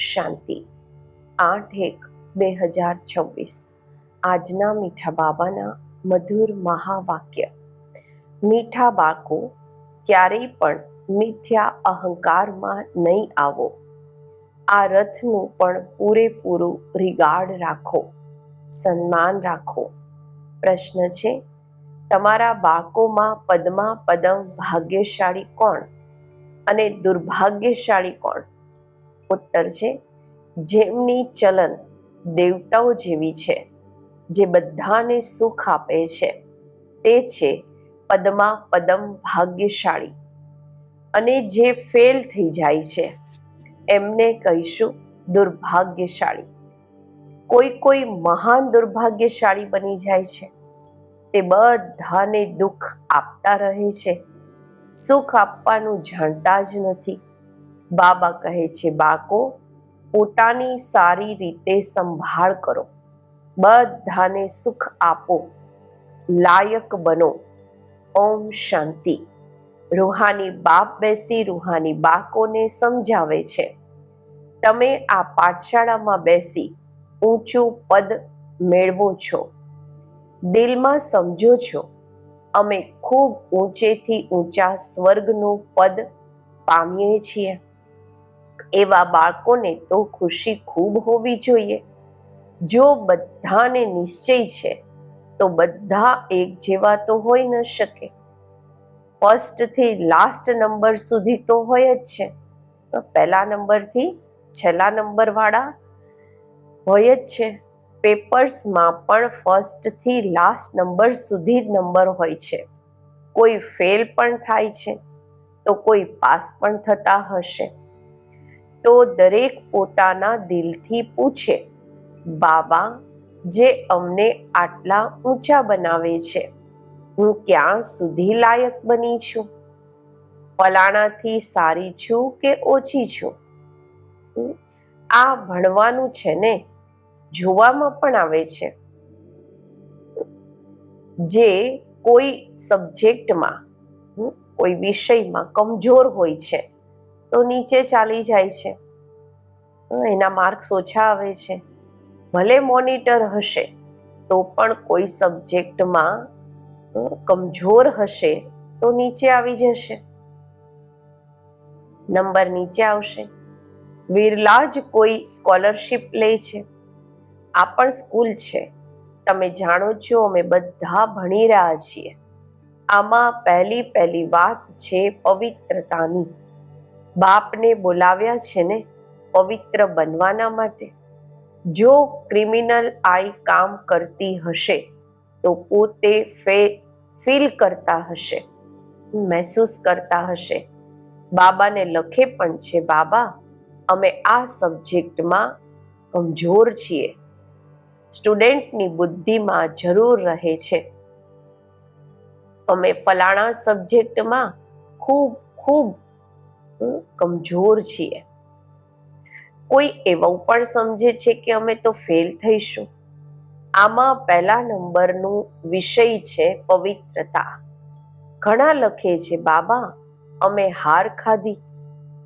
શાંતિ. આઠ એક બે હજાર છવ્વીસ. આજના મીઠા બાબાના મધુર મહાવાક્ય. મીઠા બાળકો, ક્યારેય પણ મિથ્યા અહંકારમાં નહીં આવો. આ રથનું પણ પૂરેપૂરું રિગાર્ડ રાખો. સન્માન રાખો. પ્રશ્ન છે, તમારા બાળકોમાં પદમાં પદમ ભાગ્યશાળી કોણ? અને દુર્ભાગ્યશાળી કોણ? ઉત્તર છે, જેમની ચલન દેવતાઓ જેવી છે, જે બધાને સુખ આપે છે, તે છે પદમાં પદમ ભાગ્યશાળી. અને જે ફેલ થઈ જાય છે, એમને કહીશું દુર્ભાગ્યશાળી. કોઈ કોઈ મહાન દુર્ભાગ્યશાળી બની જાય છે, તે બધાને દુઃખ આપતા રહે છે, સુખ આપવાનું જાણતા જ નથી. બાબા કહે છે, બાળકો, પોતાની સારી રીતે સંભાળ કરો. બધાને સુખ આપો. લાયક બનો. ઓમ શાંતિ. રૂહાની બાપ બેસી રૂહાની બાળકોને સમજાવે છે, તમે આ પાઠશાળામાં બેસી ઊંચું પદ મેળવો છો. દિલમાં સમજો છો, અમે ખૂબ ઊંચેથી ઊંચા સ્વર્ગનું પદ પામીએ છીએ. એવા બાળકોને તો ખુશી ખૂબ હોવી જોઈએ. જો બધાને નિશ્ચય છે, તો બધા એક જેવા તો હોઈ ન શકે. ફર્સ્ટથી લાસ્ટ નંબર સુધી તો હોય જ છે. પહેલા નંબરથી છેલ્લા નંબરવાળા હોય જ છે. પેપર્સમાં પણ ફર્સ્ટથી લાસ્ટ નંબર સુધી જ નંબર હોય છે. કોઈ ફેલ પણ થાય છે, તો કોઈ પાસ પણ થતા હશે. તો દરેક પોતાના દિલથી પૂછે, બાબા, જે અમને આટલા ઊંચા બનાવે છે, હું ક્યાં સુધી લાયક બની છું? ફલાણાથી સારી છું કે ઓછી છું? આ ભણવાનું છે ને, જોવામાં પણ આવે છે. જે કોઈ સબ્જેક્ટમાં કોઈ વિષયમાં કમજોર હોય છે તો નીચે ચાલી જાય છે. એના માર્ક્સ ઓછા આવે છે. ભલે મોનિટર હશે, તો પણ કોઈ સબ્જેક્ટમાં કમજોર હશે તો નીચે આવી જશે. નંબર નીચે આવશે. વિરલા જ કોઈ સ્કોલરશિપ લે છે. આ પણ સ્કૂલ છે. તમે જાણો છો, અમે બધા ભણી રહ્યા છીએ. આમાં પહેલી પહેલી વાત છે પવિત્રતાની. બાપને બોલાવ્યા છે ને પવિત્ર બનવાના માટે. જો ક્રિમિનલ આઈ કામ કરતી હશે, તો પોતે ફે, ફીલ કરતા હશે, મહેસૂસ કરતા હશે. બાબાને લખે પણ છે, બાબા, અમે આ સબ્જેક્ટમાં કમજોર છીએ. સ્ટુડન્ટની બુદ્ધિમાં જરૂર રહે છે. અમે ફલાણા સબ્જેક્ટમાં ખૂબ ખૂબ કમજોર છીએ. કોઈ એવું પણ સમજે છે કે અમે તો ફેલ થઈશું? આમાં પહેલા નંબરનું વિષય છે પવિત્રતા. ઘણા લખે છે, બાબા, અમે હાર ખાધી,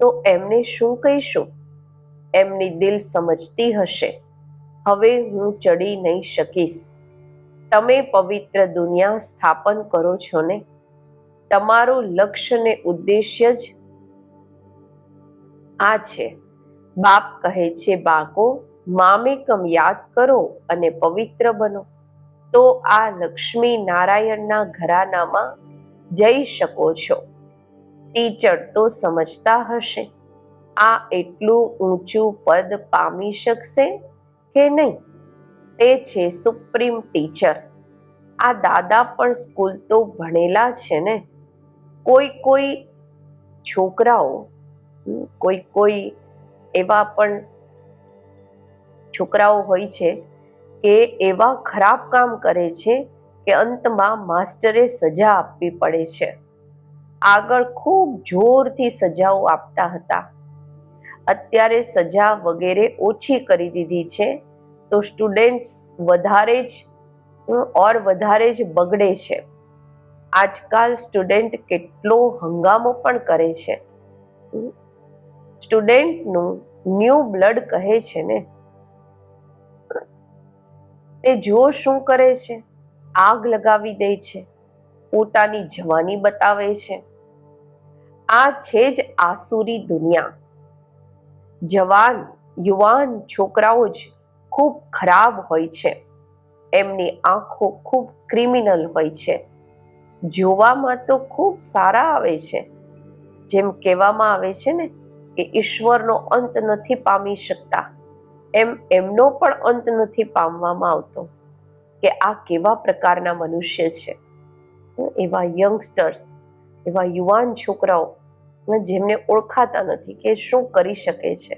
તો એમને શું કહીશું? એમની દિલ સમજતી હશે. હવે હું ચડી નહીં શકીશ. તમે પવિત્ર દુનિયા સ્થાપન કરો છો ને? તમારું લક્ષ્ય ને ઉદ્દેશ્ય જ આ છે. બાપ કહે છે બાકો મામેકમ યાદ કરો અને પવિત્ર બનો. તો આ લક્ષ્મી નારાયણના ઘરાનામાં જઈ શકો છો. ટીચર તો સમજતા હશે, આ એટલું ઊંચું પદ પામી શકશે કે નહીં? તે છે સુપ્રીમ ટીચર. આ દાદા પણ સ્કૂલ તો ભણેલા છે ને? કોઈ કોઈ છોકરાઓ કોઈ કોઈ એવા પણ છોકરાઓ હોય છે કે એવા ખરાબ કામ કરે છે કે અંતમાં માસ્ટરે સજા આપવી પડે છે. આગળ ખૂબ જોરથી સજાઓ આપતા હતા. અત્યારે સજા વગેરે ઓછી કરી દીધી છે તો સ્ટુડન્ટ્સ વધારે જ, ઓર વધારે જ બગડે છે. આજકાલ સ્ટુડન્ટ કેટલો હંગામો પણ કરે છે. સ્ટુડન્ટનું ન્યૂ બ્લડ કહે છે ને, તે જો શું કરે છે? આગ લગાવી દે છે. પોતાની જવાની બતાવે છે. આ છે જ આસુરી દુનિયા. જવાન, યુવાન છોકરાઓ જ ખૂબ ખરાબ હોય છે. એમની આંખો ખૂબ ક્રિમિનલ હોય છે. જોવામાં તો ખૂબ સારા આવે છે. જેમ કહેવામાં આવે છે ને કે ઈશ્વરનો અંત નથી પામી શકતા. એમ એમનો પણ અંત નથી પામવામાં આવતો કે આ કેવા પ્રકારના મનુષ્ય છે. એવા યંગસ્ટર્સ એવા યુવાન છોકરાઓ જેમને ઓળખાતા નથી કે શું કરી શકે છે.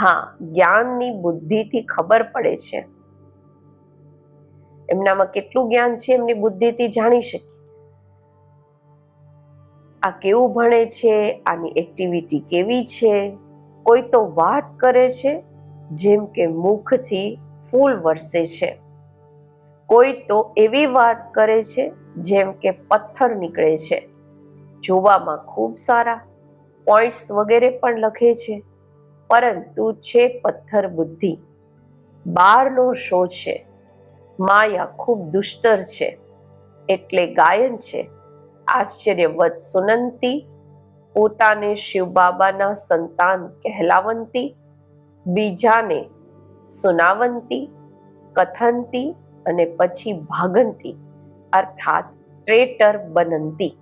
હા, જ્ઞાનની બુદ્ધિથી ખબર પડે છે. એમનામાં કેટલું જ્ઞાન છે એમની બુદ્ધિથી જાણી શકીએ. આ કેવું ભણે છે? આની એક્ટિવિટી કેવી છે? કોઈ તો વાત કરે છે, જેમ કે મુખથી ફૂલ વરસે છે. કોઈ તો એવી વાત કરે છે, જેમ કે પથ્થર નીકળે છે. જોવામાં ખૂબ સારા પોઈન્ટ્સ વગેરે પણ લખે છે, પરંતુ છે પથ્થર બુદ્ધિ. બારનો શો છે. માયા ખૂબ દુષ્ટર છે, એટલે ગાયન છે. આશ્ચર્યવત સુનંતી, પોતાને શિવબાબાના સંતાન કહેલાવંતી, બીજાને સુનાવંતી કથનતી અને પછી ભાગંતી, અર્થાત ટ્રેટર બનંતી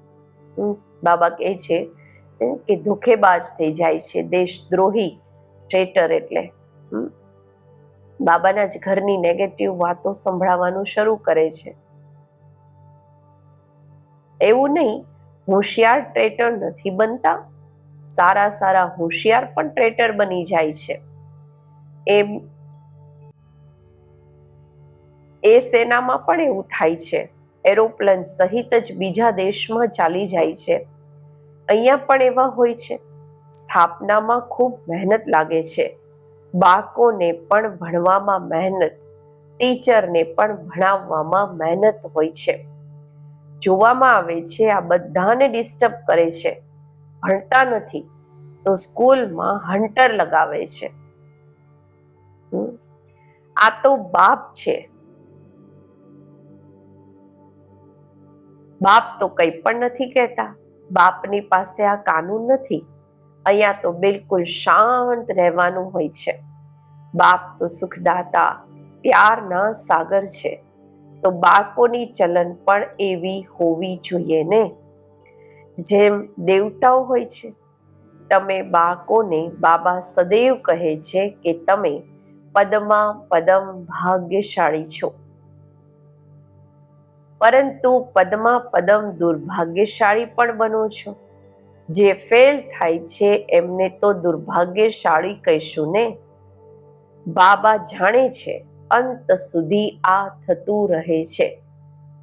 બાબા કહે છે કે ધોખેબાજ થઈ જાય છે, દેશદ્રોહી, ટ્રેટર એટલે. બાબાના જ ઘરની નેગેટિવ વાતો સંભળાવવાનું શરૂ કરે છે એવું નહીં, હોશિયાર ટ્રેટર નથી બનતા. સારા સારા હોશિયાર પણ ટ્રેટર બની જાય છે. એમ, એ સેનામાં પણ એવું થાય છે. એરોપ્લેન સહિત જ બીજા દેશમાં ચાલી જાય છે. અહીંયા પણ એવા હોય છે. સ્થાપનામાં ખૂબ મહેનત લાગે છે. બાળકોને પણ ભણવામાં મહેનત, ટીચરને પણ ભણાવવામાં મહેનત હોય છે. જોવામાં આવે છે, આ બધાને ડિસ્ટર્બ કરે છે. ભણતા નથી, તો સ્કૂલમાં હન્ટર લગાવે છે. આ તો બાપ છે. બાપ તો કંઈ પણ નથી કહેતા. બાપની પાસે આ કાનૂન નથી. અહીંયા તો બિલકુલ શાંત રહેવાનું હોય છે. બાપ તો સુખદાતા, પ્યારના સાગર છે. તો બાળકોની ચલન પણ એવી હોવી જોઈએ ને? જેમ દેવતાઓ હોય છે, તમે બાળકોને બાબા સદૈવ કહે છે કે તમે પદમાં પદમ ભાગ્યશાળી છો. પરંતુ પદમાં પદમ દુર્ભાગ્યશાળી પણ બનો છો. જે ફેલ થાય છે એમને તો દુર્ભાગ્યશાળી કહીશું ને? બાબા જાણે છે અંત સુધી આ થતું રહે છે.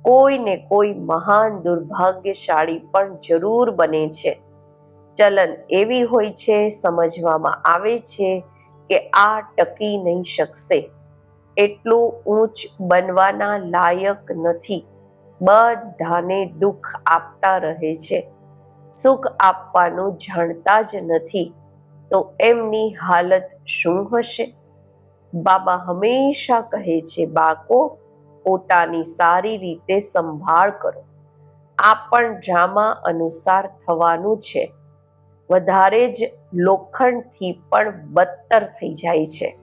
કોઈને કોઈ મહાન દુર્ભાગ્યશાળી પણ જરૂર બને છે. ચલન એવી હોય છે, સમજવામાં આવે છે કે આ ટકી નહીં શકશે. એટલું ઊંચ બનવાના લાયક નથી. બધાને દુઃખ આપતા રહે છે. સુખ આપવાનું જાણતા જ નથી. તો એમની હાલત શું હશે? બાબા હંમેશા કહે છે, બાળકો, પોતાની સારી રીતે સંભાળ કરો. આ પણ ડ્રામા અનુસાર થવાનું છે. વધારે જ લોખંડથી પણ બદતર થઈ જાય છે.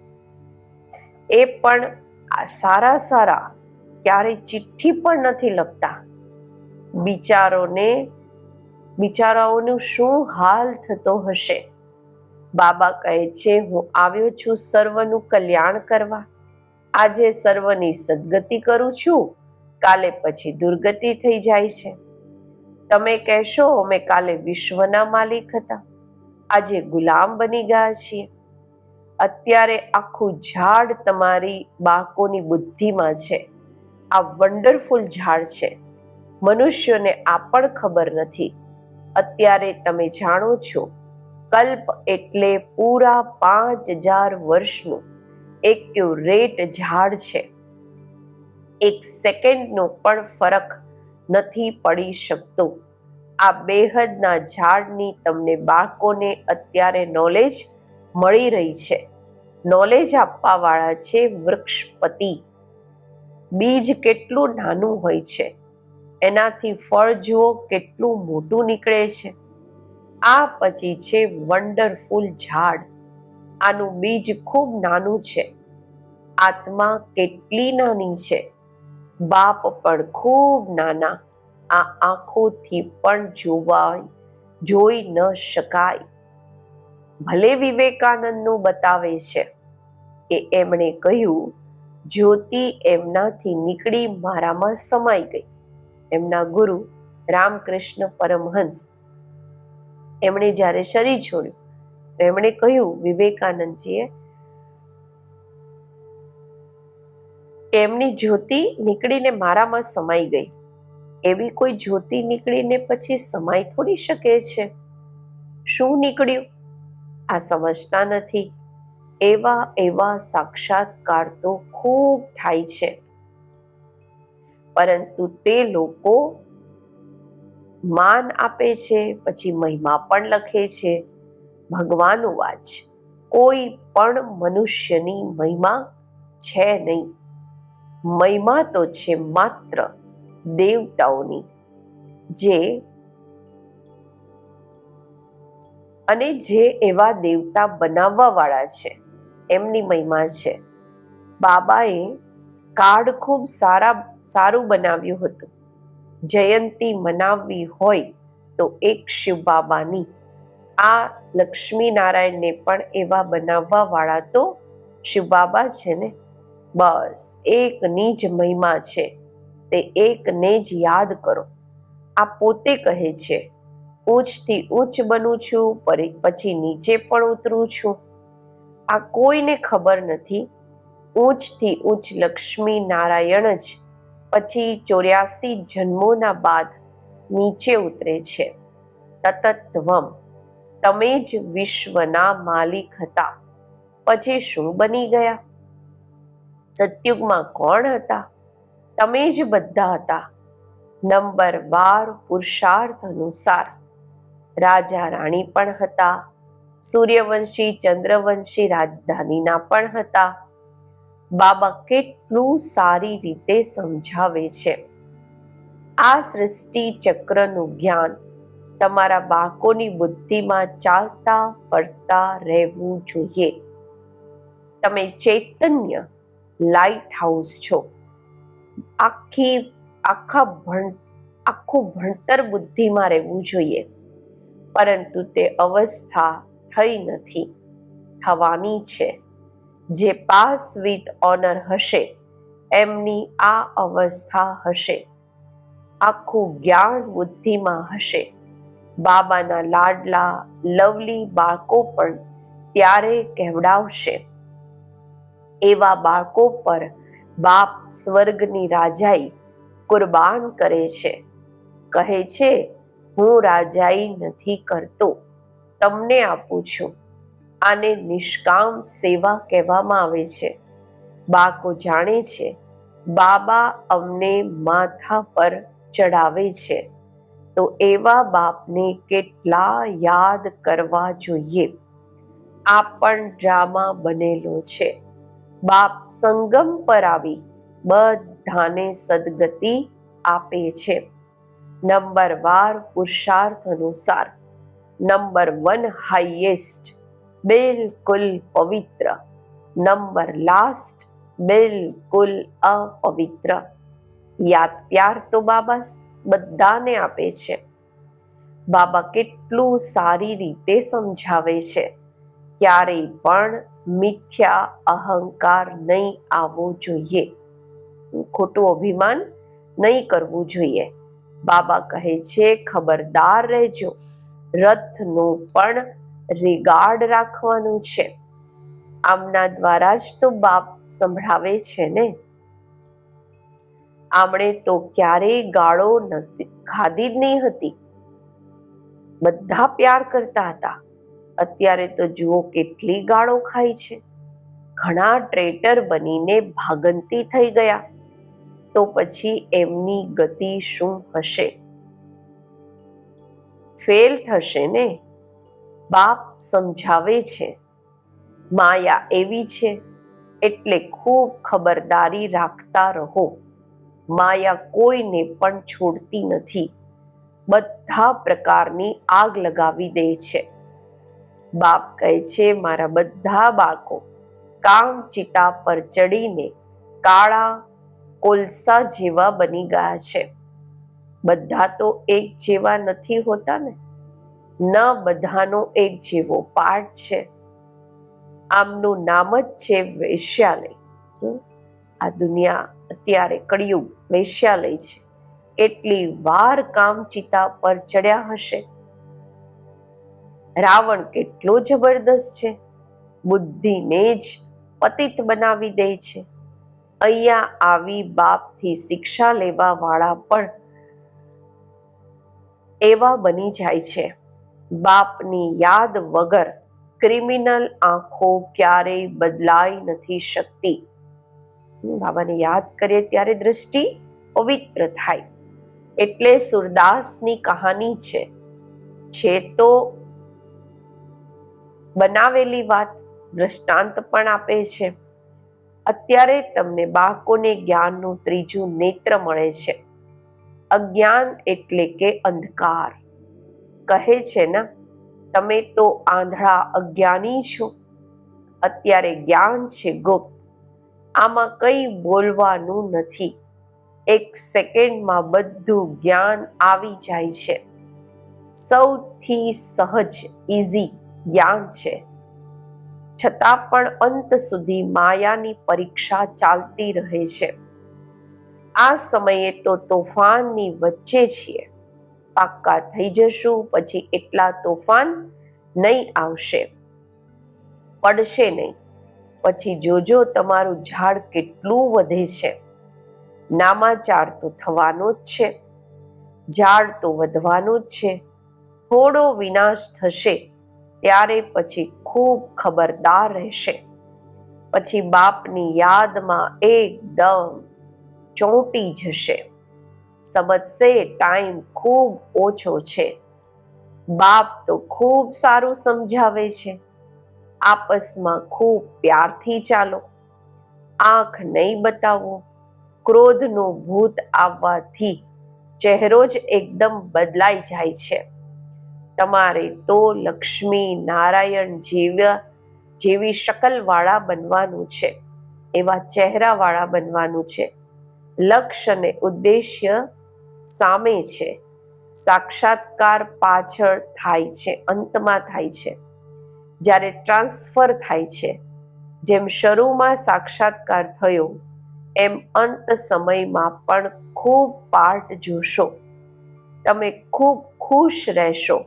એ પણ સારા સારા ક્યારેય ચિઠ્ઠી પણ નથી લખતા. બિચારોને, બિચારાઓનું શું હાલ થતો હશે? બાબા કહે છે, હું આવ્યો છું સર્વનું કલ્યાણ કરવા. આજે સર્વની સદગતિ કરું છું. કાલે પછી દુર્ગતિ થઈ જાય છે. તમે કહેશો, અમે કાલે વિશ્વના માલિક હતા. આજે ગુલામ બની ગયા છીએ. અત્યારે આખું ઝાડ તમારી બાળકોની બુદ્ધિમાં છે. આ વન્ડરફુલ ઝાડ છે. મનુષ્યોને આ પણ ખબર નથી. અત્યારે તમે જાણો છો કલ્પ એટલે પૂરા પાંચ હજાર વર્ષનું. એક્યુરેટ ઝાડ છે? એક સેકન્ડનો પણ ફરક નથી પડી શકતો. આ બેહદના ઝાડની તમને બાળકોને અત્યારે નોલેજ મળી રહી છે. નોલેજ આપવાવાળા છે વૃક્ષપતિ. બીજ કેટલું નાનું હોય છે? એનાથી ફળ જુઓ, કેટલું મોટું નીકળે છે. આ પછી છે વન્ડરફુલ ઝાડ. આનું બીજ ખૂબ નાનું છે. આત્મા કેટલી નાની છે. બાપ પણ ખૂબ નાના. આ આંખોથી પણ જોવાય, જોઈ ન શકાય. ભલે વિવેકાનંદનું બતાવે છે કે એમણે કહ્યું, જ્યોતિ એમનાથી નીકળી મારામાં સમાઈ ગઈ. એમના ગુરુ રામકૃષ્ણ પરમહંસ એમણે જ્યારે શરીર છોડ્યું, તો એમણે કહ્યું, વિવેકાનંદજીએ કે એમની જ્યોતિ નીકળીને મારામાં સમાઈ ગઈ. એવી કોઈ જ્યોતિ નીકળીને પછી સમાઈ થોડી શકે છે? શું નીકળ્યું? આ સમજતા નથી. એવા એવા સાક્ષાત્કાર તો ખૂબ થાય છે. પરંતુ તે લોકો માન આપે છે, પછી મહિમા પણ લખે છે. ભગવાન વાચ, કોઈ પણ મનુષ્યની મહિમા છે નહીં. મહિમા તો છે માત્ર દેવતાઓની, જે અને જે એવા દેવતા બનાવવા વાળા છે, એમની મહિમા છે. બાબાએ કાર્ડ ખૂબ સારા, સારું બનાવ્યું હતું. જયંતી મનાવવી હોય તો એક શિવ બાબાની આ લક્ષ્મી નારાયણને પણ એવા બનાવવા વાળા તો શિવ બાબા છે ને? બસ, એકની જ મહિમા છે. તે એકને જ યાદ કરો. આ પોતે કહે છે, ઊંચથી ઊંચ બનું છું પછી નીચે પણ ઉતરું છું. આ કોઈને ખબર નથી. ઊંચથી ઊંચ લક્ષ્મી નારાયણ જ પછી ચોર્યાસી જન્મોના બાદ નીચે ઉતરે છે. તતત્વમ. તમે જ વિશ્વના માલિક હતા. પછી શું બની ગયા? સત્યુગમાં કોણ હતા? તમે જ બધા હતા. નંબર બાર પુરુષાર્થ અનુસાર. રાજા રાણી પણ હતા. સૂર્યવંશી, ચંદ્રવંશી રાજધાનીના પણ હતા. બાબા કેટલું સારી રીતે સમજાવે છે. આ સૃષ્ટિ ચક્રનું જ્ઞાન તમારા બાળકોની બુદ્ધિમાં ચાલતા ફરતા રહેવું જોઈએ. તમે ચૈતન્ય લાઇટ હાઉસ છો. આખી, આખા ભણ, આખું ભણતર બુદ્ધિમાં રહેવું જોઈએ. પરંતુ તે અવસ્થા થઈ નથી. થવાની છે. જે પાસ વિથ ઓનર હશે, એમની આ અવસ્થા હશે. આખું જ્ઞાન બુદ્ધિમાં હશે. બાબાના લાડલા લવલી બાળકો પણ ત્યારે કહેવડાવશે. એવા બાળકો પર બાપ સ્વર્ગની રાજાઈ કુરબાન કરે છે. કહે છે, હું રાજાઈ નથી કરતો. તમને આપું છું. આને નિષ્કામ સેવા કહેવામાં આવે છે. બાળકો જાણે છે, બાબા અમને માથા પર ચડાવે છે. તો એવા બાપને કેટલા યાદ કરવા જોઈએ. આ પણ ડ્રામા બનેલો છે. બાપ સંગમ પર આવી બધાને સદગતિ આપે છે. નંબર વાર પુરુષાર્થ અનુસાર. Number one highest. બિલકુલ પવિત્ર. નંબર લાસ્ટ, બિલકુલ અપવિત્ર. યાદ પ્યાર તો બાબા બધાને આપે છે. બાબા કેટલું સારી રીતે સમજાવે છે. ક્યારેય પણ મિથ્યા અહંકાર નહીં આવવો જોઈએ. ખોટું અભિમાન નહીં કરવું જોઈએ. બાબા કહે છે, ખબરદાર રહેજો. રથનું પણ રિગાર્ડ રાખવાનું છે. આમના દ્વારા જ તો બાપ સંભળાવે છે ને? આમણે તો ક્યારેય ગાળો ખાધી જ નહીં હતી. બધા પ્યાર કરતા હતા. અત્યારે તો જુઓ કેટલી ગાળો ખાય છે. ઘણા ટ્રેટર બનીને ભાગંતી થઈ ગયા. તો પછી એમની ગતિ શું હશે? ફેલ થશે ને? બાપ સમજાવે છે. માયા એવી છે એટલે ખૂબ ખબરદારી રાખતા રહો. માયા કોઈને પણ છોડતી નથી. બધા પ્રકારની આગ લગાવી દે છે. બાપ કહે છે, મારા બધા બાળકો, કામ ચિતા પર ચડીને કાળા કોલસા જેવા બની ગયા છે. બધા તો એક જેવા નથી હોતા ને? ન બધાનો એક જેવો પાઠ છે. આમનું નામ જ છે વૈશ્યાલય? આ દુનિયા અત્યારે કળિયુગ, વૈશ્યાલય છે. કેટલી વાર કામ ચિતા પર ચડ્યા હશે. રાવણ કેટલો જબરદસ્ત છે. બુદ્ધિને જ પતિત બનાવી દે છે. અહીંયા આવી બાપથી શિક્ષા લેવા વાળા પણ એવા બની જાય છે. બાપની યાદ વગર ક્રિમિનલ આંખો ક્યારેય બદલાઈ નથી શકતી. બાબાને યાદ કરીએ ત્યારે દ્રષ્ટિ પવિત્ર થાય. એટલે સુરદાસની કહાની છે છે તો બનાવેલી વાત દ્રષ્ટાંત પણ આપે છે. અત્યારે તમને બાળકોને જ્ઞાનનું ત્રીજું નેત્ર મળે છે. અજ્ઞાન એટલે કે અંધકાર. કહે છે ને, તમે તો આંધળા અજ્ઞાની છો. અત્યારે જ્ઞાન છે ગુપ્ત. આમાં કંઈ બોલવાનું નથી. એક સેકન્ડમાં બધું જ્ઞાન આવી જાય છે. સૌથી સહજ ઇઝી જ્ઞાન છે. છતાં પણ અંત સુધી માયાની પરીક્ષા ચાલતી રહે છે. આ સમયે તો તોફાનની વચ્ચે છીએ. પાક્કા થઈ જશું, પછી એટલા તોફાન નહીં આવશે. પડશે નહીં. પછી જોજો તમારું ઝાડ કેટલું વધે છે. નામાચાર તો થવાનો જ છે. ઝાડ તો વધવાનું જ છે. થોડો વિનાશ થશે, ત્યારે પછી ખૂબ ખબરદાર રહેશે. પછી બાપની યાદમાં એકદમ ચોંટી જશે. સમજશે ટાઈમ ખૂબ ઓછો છે. બાપ તો ખૂબ સારું સમજાવે છે. આપસમાં ખૂબ પ્યારથી ચાલો. આંખ નહીં બતાવો. ક્રોધનું ભૂત આવવાથી ચહેરો જ એકદમ બદલાઈ જાય છે. તમારે તો લક્ષ્મી નારાયણ જેવા જેવી શકલવાળા બનવાનું છે. એવા ચહેરાવાળા બનવાનું છે. લક્ષ્ય અને ઉદ્દેશ્ય સામે છે. સાક્ષાત્કાર પાછળ થાય છે, અંતમાં થાય છે. જ્યારે ટ્રાન્સફર થાય છે, જેમ શરૂમાં સાક્ષાત્કાર થયો, એમ અંત સમયમાં પણ ખૂબ પાર્ટ જોશો. તમે ખૂબ ખુશ રહેશો.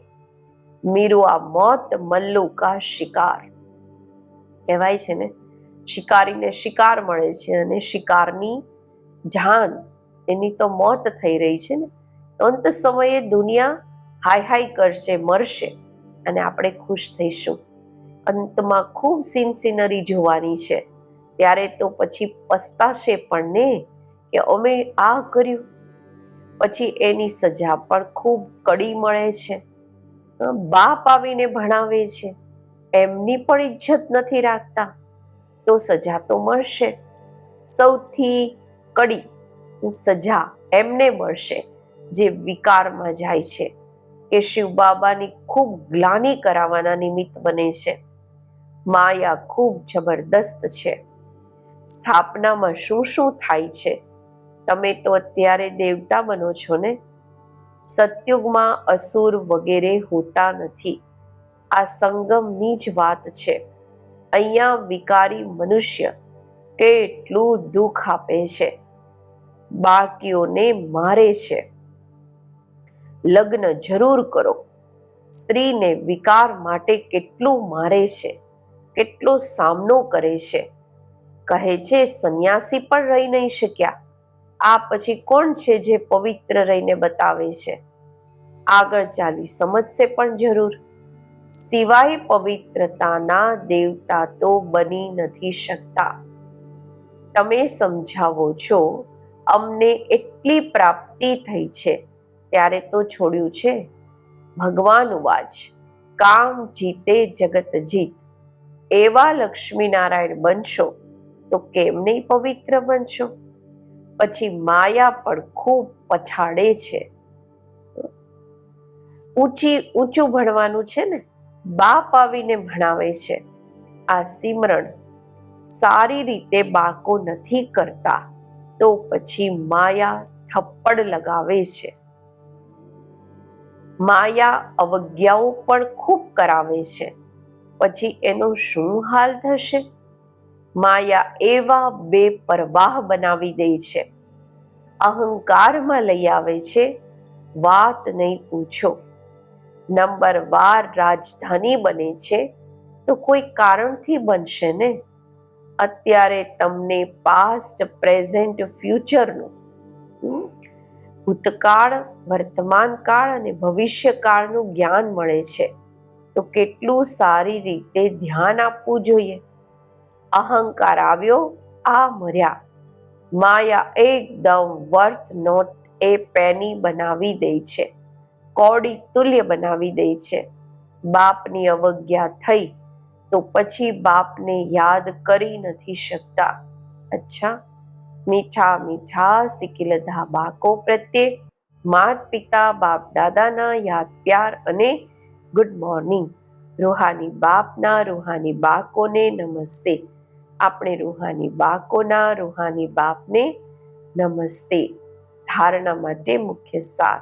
મીરુ આ મોત મલ્લુકા શિકાર. કહેવાય છે ને? શિકારીને શિકાર મળે છે અને શિકારની જાન, એની તો મોત થઈ રહી છે ને. અંત સમયે દુનિયા હાય હાય કરશે, મરશે અને આપણે ખુશ થઈશું. અંતમાં ખૂબ સીન સિનરી જોવાની છે. ત્યારે તો પછી પસ્તાશે પણ ને કે અમે આ કર્યું. પછી એની સજા પણ ખૂબ કડી મળે છે. બાપ આવીને ભણાવે છે. એમની પણ ઇજ્જત નથી રાખતા. તો સજા તો મળશે. સૌથી કડી સજા એમને મળશે, જે વિકારમાં જાય છે. કે શિવ બાબાની ખૂબ ગ્લાની કરાવવાના નિમિત્ત બને છે. માયા ખૂબ જબરદસ્ત છે. સ્થાપનામાં શું શું થાય છે? તમે તો અત્યારે દેવતા બનો છો ને? સતયુગમાં અસુર વગેરે હોતા નથી. આ સંગમની જ વાત છે. અહીંયા વિકારી મનુષ્ય કેટલું દુઃખ આપે છે. બાળકીઓને મારે છે. લગ્ન જરૂર કરો. સ્ત્રીને વિકાર માટે કેટલું મારે છે, કેટલો સામનો કરે છે, કહે છે સંન્યાસી પણ રહી નહીં શક્યા. આ પછી કોણ છે જે પવિત્ર રહીને બતાવે છે? આગળ ચાલી સમજશે પણ જરૂર. સિવાય પવિત્રતાના દેવતા તો બની નથી શકતા. તમે સમજાવો છો અમને એટલી પ્રાપ્તિ થઈ છે. ત્યારે તો છોડ્યું છે. ભગવાન વાજ કામ જીતે જગત જીત. એવા લક્ષ્મીનારાયણ બનશો તો કેમ નહીં પવિત્ર બનશો? પછી માયા પણ ખૂબ પછાડે છે. ઊંચી, ઊંચું ભણવાનું છે ને? બાપ આવીને ભણાવે છે. આ સિમરણ સારી રીતે બાકો નથી કરતા. તો પછી માયા થપ્પડ લગાવે છે. માયા અવજ્ઞાઓ પણ ખૂબ કરાવે છે. પછી એનો શું હાલ થશે? માયા એવા બે પરવાહ બનાવી દે છે. અહંકારમાં લઈ આવે છે. વાત નહીં પૂછો. નંબર વાર રાજધાની બને છે. તો કોઈ કારણથી બનશે ને? અત્યારે તમને પાસ્ટ પ્રેઝન્ટ ફ્યુચરનું ભૂતકાળ વર્તમાન કાળ અને ભવિષ્યકાળનું જ્ઞાન મળે છે. તો કેટલું સારી રીતે ધ્યાન આપવું જોઈએ. અહંકાર આવ્યો, આ મર્યા. માયા એકદમ વર્થ નોટ એ પેની બનાવી દે છે. કોડી તુલ્ય બનાવી દે છે. બાપની અવજ્ઞા થઈ તો પછી બાપને યાદ કરી નથી શકતા. અચ્છા, મીઠા મીઠા સિકિલધા બાકો પ્રત્યે માત પિતા, બાપ દાદાના યાદ પ્યાર અને ગુડ મોર્નિંગ રૂહાની બાપના રૂહાની બાકોને નમસ્તે. આપણે રૂહાની બાકોના રૂહાની બાપને નમસ્તે. ધારણા માટે મુખ્ય સાર.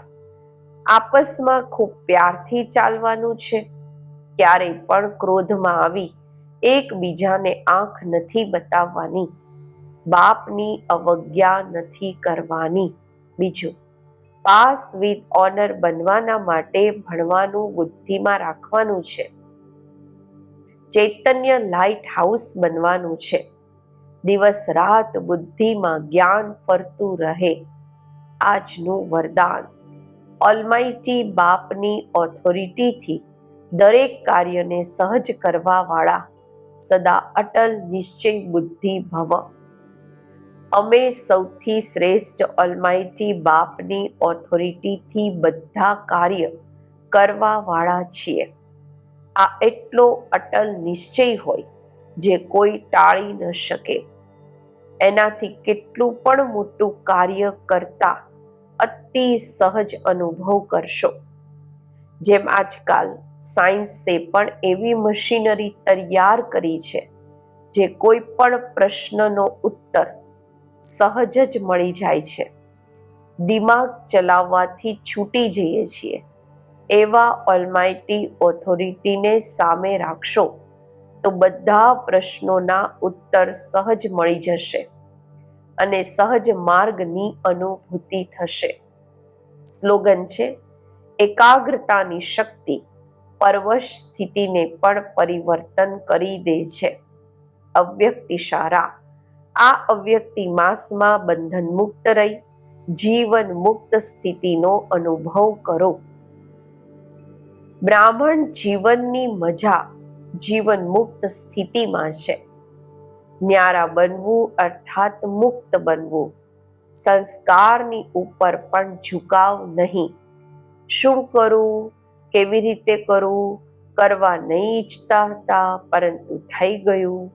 આપસમાં ખૂબ પ્યારથી ચાલવાનું છે. ક્યારેય પણ ક્રોધમાં આવી એકબીજાને આંખ નથી બતાવવાની, બાપની અવજ્ઞા નથી કરવાની. બીજું, પાસ વિથ ઓનર બનવાના માટે ભણવાનું બુદ્ધિમાં રાખવાનું છે. ચૈતન્ય લાઇટ હાઉસ બનવાનું છે. દિવસ રાત બુદ્ધિમાં જ્ઞાન ફરતું રહે. આજનું વરદાન, ઓલમાઇટી બાપની ઓથોરિટીથી દરેક કાર્યને સહજ કરવાવાળા સદા અટલ નિશ્ચય બુદ્ધિ ભવ અમે સૌથી શ્રેષ્ઠ ઓલમાઇટી બાપની ઓથોરિટીથી બધા કાર્ય કરવાવાળા છીએ. આ એટલો અટલ નિશ્ચય હોય જે કોઈ ટાળી ન શકે. એનાથી કેટલું પણ મોટું કાર્ય કરતા અતિ સહજ અનુભવ કરશો. જેમ આજકાલ સાયન્સે પણ એવી મશીનરી તૈયાર કરી છે, જે કોઈ પણ પ્રશ્નનો ઉત્તર સહજ જ મળી જાય છે. દિમાગ ચલાવવાથી છૂટી જઈએ છીએ. એવા ઓલમાઇટી ઓથોરિટીને સામે રાખશો, તો બધા પ્રશ્નોના ઉત્તર સહજ મળી જશે અને સહજ માર્ગની અનુભૂતિ થશે. સ્લોગન છે, એકાગ્રતાની શક્તિ. પરવશ સ્થિતિને પણ પરિવર્તન કરી દે છે. અવ્યક્ત ઇશારા આ અવ્યક્તિ માસમાં બંધન મુક્ત રહી. જીવન મુક્ત સ્થિતિનો અનુભવ કરો. બ્રાહ્મણ જીવનની મજા જીવન મુક્ત સ્થિતિમાં છે. ન્યારા બનવું અર્થાત મુક્ત બનવું. સંસ્કારની ઉપર પણ ઝુકાવ નહીં. શું કરવું કેવી રીતે કરવું? કરવા નહીં ઈચ્છતા હતા, પરંતુ થઈ ગયું.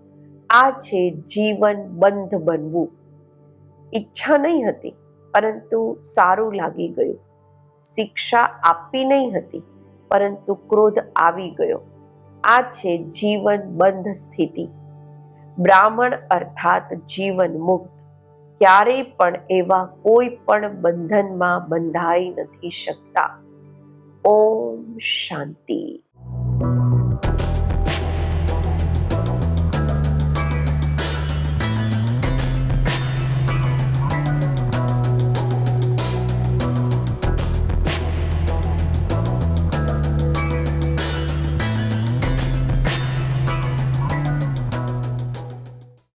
આ છે જીવન બંધ બનવું. ઈચ્છા નહીં હતી, પરંતુ સારું લાગી ગયું. શિક્ષા આપી નહીં હતી, પરંતુ ક્રોધ આવી ગયો. આ છે જીવન બંધ સ્થિતિ. બ્રાહ્મણ અર્થાત જીવન મુક્ત. ક્યારેય પણ એવા કોઈ પણ બંધનમાં બંધાઈ નથી શકતા. ઓમ શાંતિ.